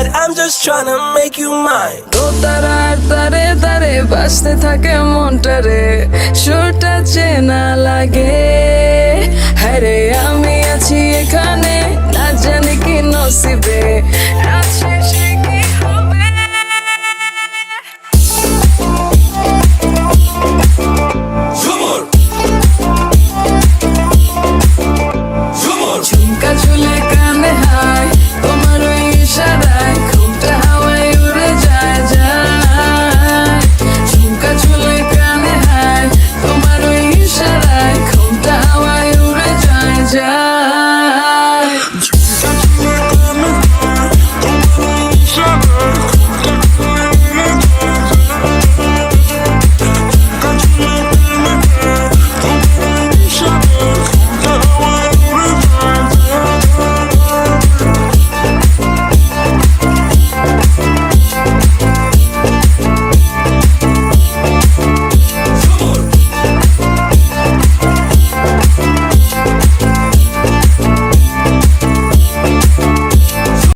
inside I'm just trying to make you mine দোতারার তারে তারে বাঁচতে থাকে মনটারে সুরটা চেনা লাগে